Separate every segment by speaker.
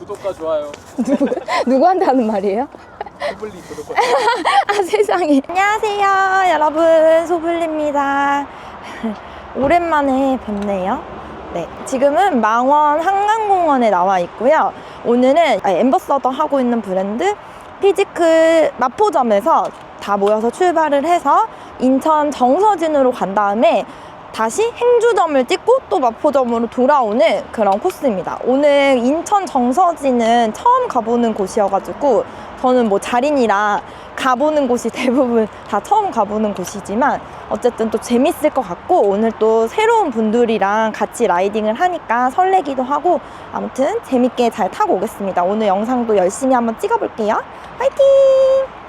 Speaker 1: 구독과 좋아요.
Speaker 2: 누구, 누구한테 하는 말이에요?
Speaker 1: 소블리 구독과
Speaker 2: 아 세상에. 안녕하세요 여러분. 소블리입니다. 오랜만에 뵙네요. 네 지금은 망원 한강공원에 나와 있고요. 오늘은 아, 엠버서더 하고 있는 브랜드 피지크 마포점에서 다 모여서 출발을 해서 인천 정서진으로 간 다음에 다시 행주점을 찍고 또 마포점으로 돌아오는 그런 코스입니다. 오늘 인천 정서진은 처음 가보는 곳이어가지고 저는 뭐 자린이라 가보는 곳이 대부분 다 처음 가보는 곳이지만 어쨌든 또 재밌을 것 같고 오늘 또 새로운 분들이랑 같이 라이딩을 하니까 설레기도 하고 아무튼 재밌게 잘 타고 오겠습니다. 오늘 영상도 열심히 한번 찍어볼게요. 파이팅!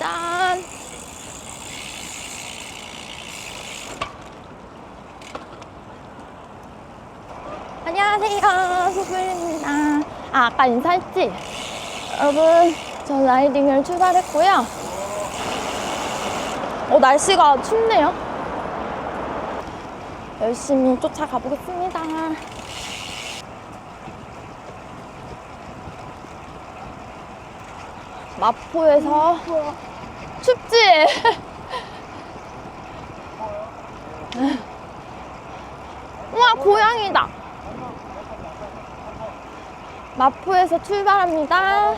Speaker 2: 외단 안녕하세요. 소불입니다. 아 아까 인사했지? 여러분 저 라이딩을 출발했고요. 어 날씨가 춥네요. 열심히 쫓아가 보겠습니다. 마포에서 춥지? 우와 고양이다. 마포에서 출발합니다.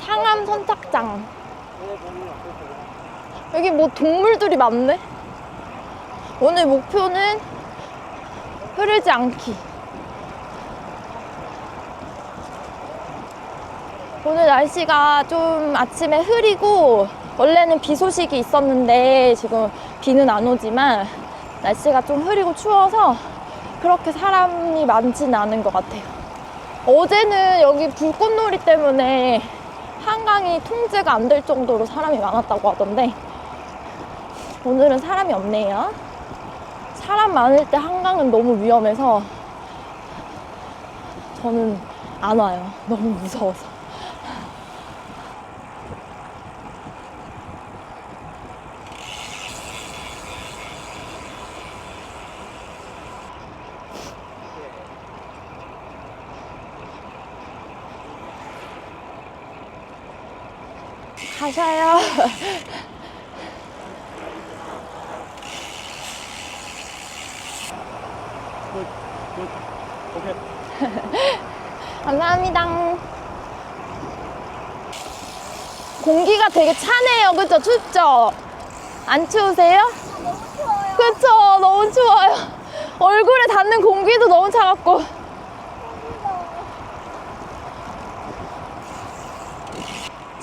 Speaker 2: 상암 선착장. 여기 뭐 동물들이 많네? 오늘 목표는 흐르지 않기 오늘 날씨가 좀 아침에 흐리고 원래는 비 소식이 있었는데 지금 비는 안 오지만 날씨가 좀 흐리고 추워서 그렇게 사람이 많지는 않은 것 같아요. 어제는 여기 불꽃놀이 때문에 한강이 통제가 안 될 정도로 사람이 많았다고 하던데 오늘은 사람이 없네요. 사람 많을 때 한강은 너무 위험해서 저는 안 와요. 너무 무서워서. 가셔요. 감사합니다. 공기가 되게 차네요. 그쵸? 춥죠? 안 추우세요? 그쵸? 너무 추워요. 얼굴에 닿는 공기도 너무 차갑고.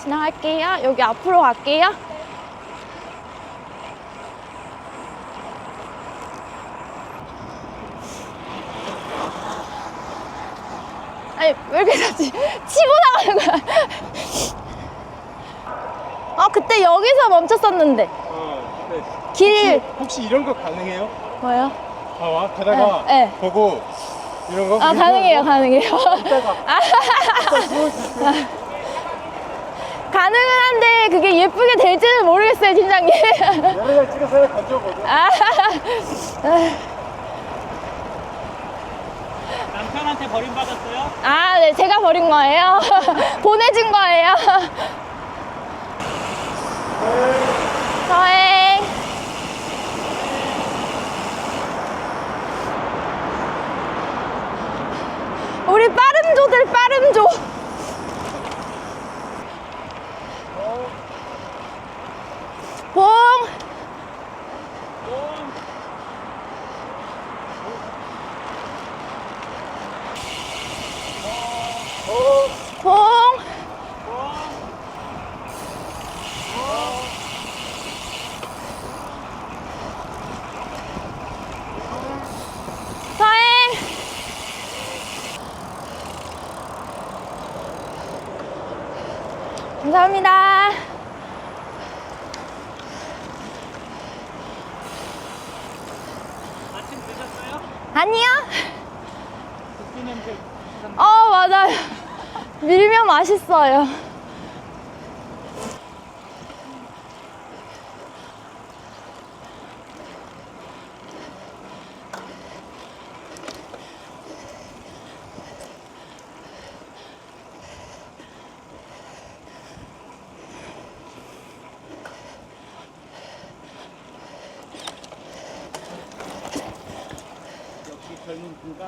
Speaker 2: 지나갈게요. 여기 앞으로 갈게요. 아니 왜 이렇게 자지 치고 나가는 거야 아 그때 여기서 멈췄었는데
Speaker 1: 어, 네.
Speaker 2: 길
Speaker 1: 혹시 이런 거 가능해요?
Speaker 2: 뭐요?
Speaker 1: 봐봐, 가다가
Speaker 2: 네, 네.
Speaker 1: 보고 이런 거.
Speaker 2: 아 가능해요 가능해요
Speaker 1: 이따가
Speaker 2: 가능은 한데 그게 예쁘게 될지는 모르겠어요 팀장님
Speaker 1: 여러 장 찍어서 건져보자.
Speaker 2: 아,
Speaker 3: 남편한테 버림받았어요?
Speaker 2: 아, 네, 제가 버린 거예요. 보내준 거예요. 서행. 우리 빠름조들 빠름조.
Speaker 3: 아
Speaker 2: 맞아요. 밀면 맛있어요.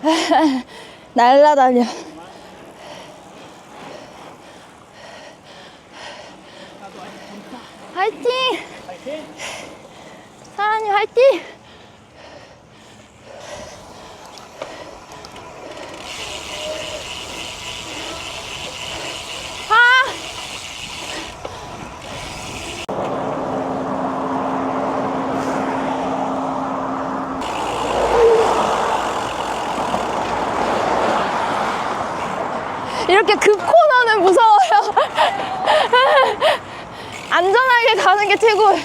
Speaker 2: 날라다녀. 화이팅!
Speaker 3: 파이팅!
Speaker 2: 사랑님 화이팅! 아! 이렇게 급 코너는 무서워요. 안전하게 가는 게 최고예요.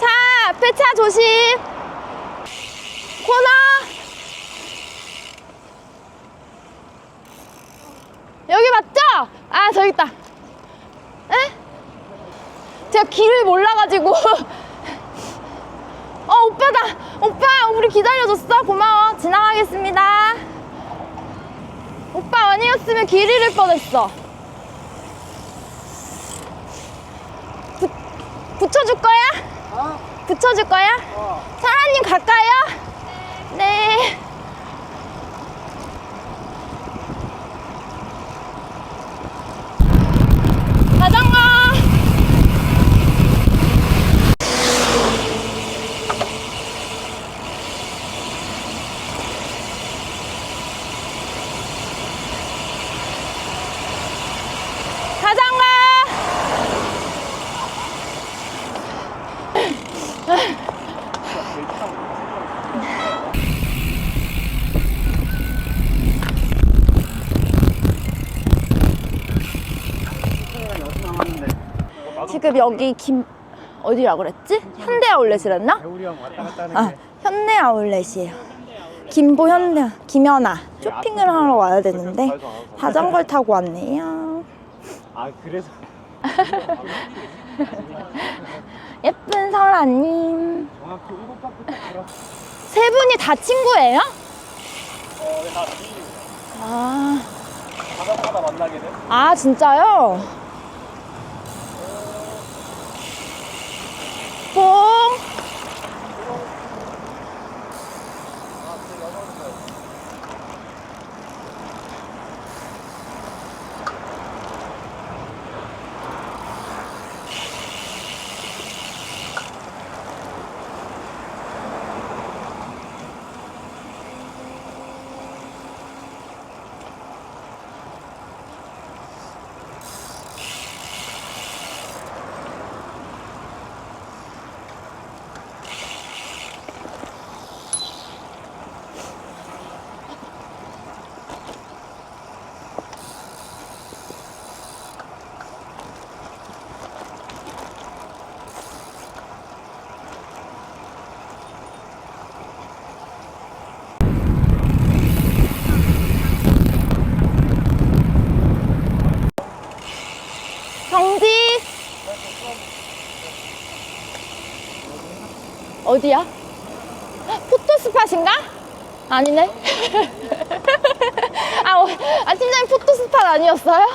Speaker 2: 차, 앞에 차 조심. 코너. 여기 맞죠? 아, 저기 있다. 에? 제가 길을 몰라가지고. 어, 오빠다. 오빠, 우리 기다려줬어. 고마워. 지나가겠습니다. 오빠 아니었으면 길 잃을 뻔했어. 붙, 붙여줄 거야?
Speaker 1: 어?
Speaker 2: 붙여줄 거야?
Speaker 1: 어.
Speaker 2: 사라님 갈까요? 네. 자전거. 자전거. 지금 여기 김 어디 라 그랬지? 현대 아울렛이랬나?
Speaker 1: 배우리 형 왔다 갔다 하는
Speaker 2: 아,
Speaker 1: 게.
Speaker 2: 현대 아울렛이에요. 김보 현대 김연아 쇼핑을 하러 와야 되는데 자전거를 타고 왔네요.
Speaker 1: 아 그래서
Speaker 2: 예쁜 설아님
Speaker 1: 정확히.
Speaker 2: 세 분이 다 친구예요?
Speaker 1: 어, 나 비.
Speaker 2: 아,
Speaker 1: 가다가다 만나게 돼.
Speaker 2: 아 진짜요? 뽕 정지 어디야? 포토 스팟인가? 아니네. 아, 어, 아 팀장님 포토 스팟 아니었어요?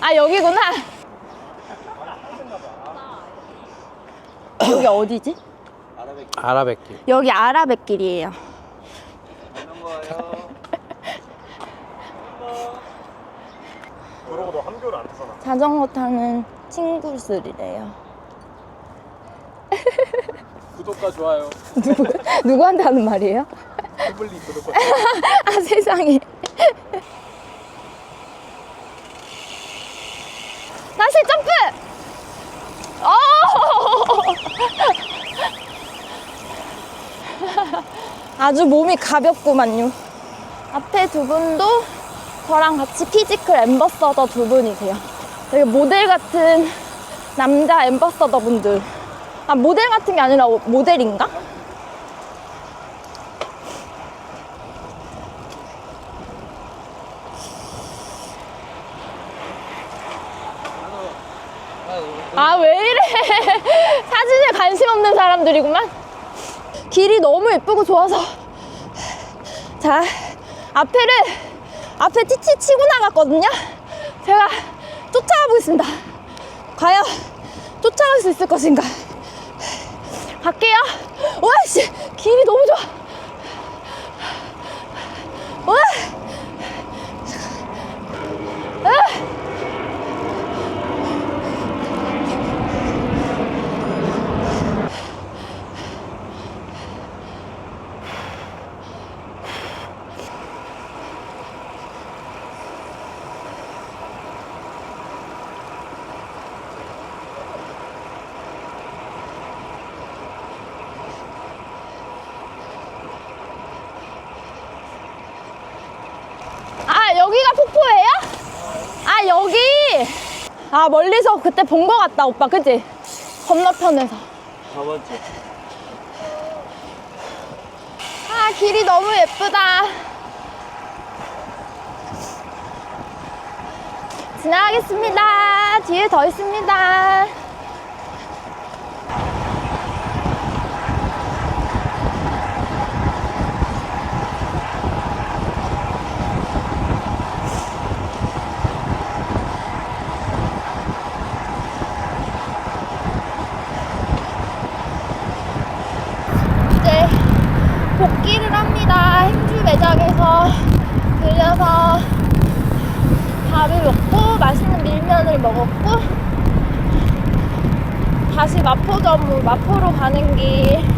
Speaker 2: 아 여기구나. 여기 어디지?
Speaker 1: 아라뱃길.
Speaker 2: 여기 아라뱃길이에요.
Speaker 1: 그러고 너 한교를 안 타잖아.
Speaker 2: 자전거 타는 친구들이래요.
Speaker 1: 구독과 좋아요.
Speaker 2: 누구, 누구한테 하는 말이에요?
Speaker 1: 후블리 구독과
Speaker 2: 아 세상에. 다시 점프. 오! 아주 몸이 가볍구만요. 앞에 두 분도 저랑 같이 피지컬 엠버서더 두 분이세요. 되게 모델 같은 남자 엠버서더 분들. 아 모델 같은 게 아니라 모델인가? 아, 왜 이래? 사진에 관심 없는 사람들이구만. 길이 너무 예쁘고 좋아서. 자, 앞에를, 앞에 티티 치고 나갔거든요. 제가 쫓아가고 있습니다. 과연 쫓아갈 수 있을 것인가? 갈게요. 와씨 길이 너무 좋아. 와. 아. 아 여기가 폭포예요? 아 여기 아 멀리서 그때 본 거 같다 오빠. 그지? 건너편에서.
Speaker 3: 저번주.
Speaker 2: 아 길이 너무 예쁘다. 지나가겠습니다. 뒤에 더 있습니다 이제 복귀를 합니다. 매장에서 들려서 밥을 먹고 맛있는 밀면을 먹었고 다시 마포점으로 마포로 가는 길